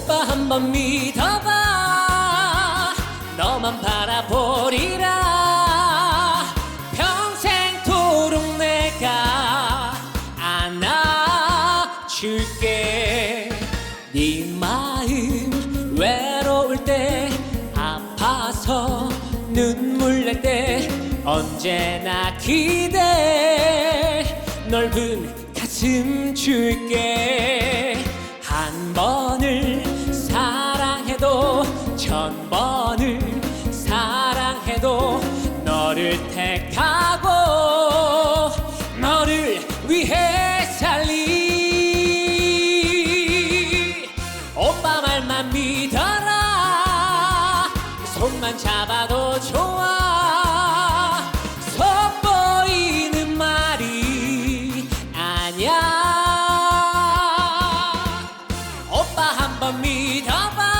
오빠 한 번 믿어봐. 너만 바라보리라. 평생토록 내가 안아줄게. 네 마음 외로울 때 아파서 눈물 날 때 언제나 기대. 넓은 가슴 줄게 천 번을 사랑해도 너를 택하고 너를 위해 살리. 오빠 말만 믿어라. 손만 잡아도 좋아. 믿어봐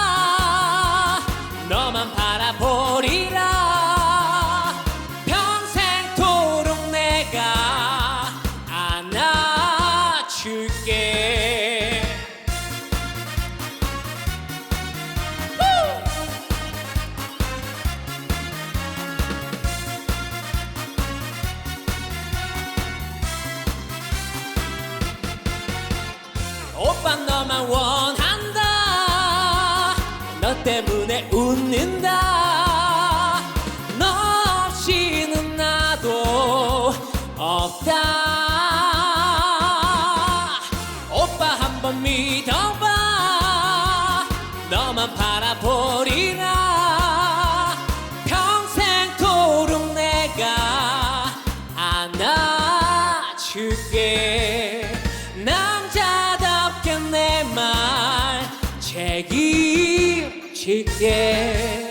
너만 바라보리라. 평생토록 내가 안아줄게. 오빠 너만 원한다 너 때문에 웃는다. 너 없이는 나도 없다. 오빠 한번 믿어봐. 너만 바라보리라. 평생토록 내가 안아줄게. 남자답게 내말 책임 질게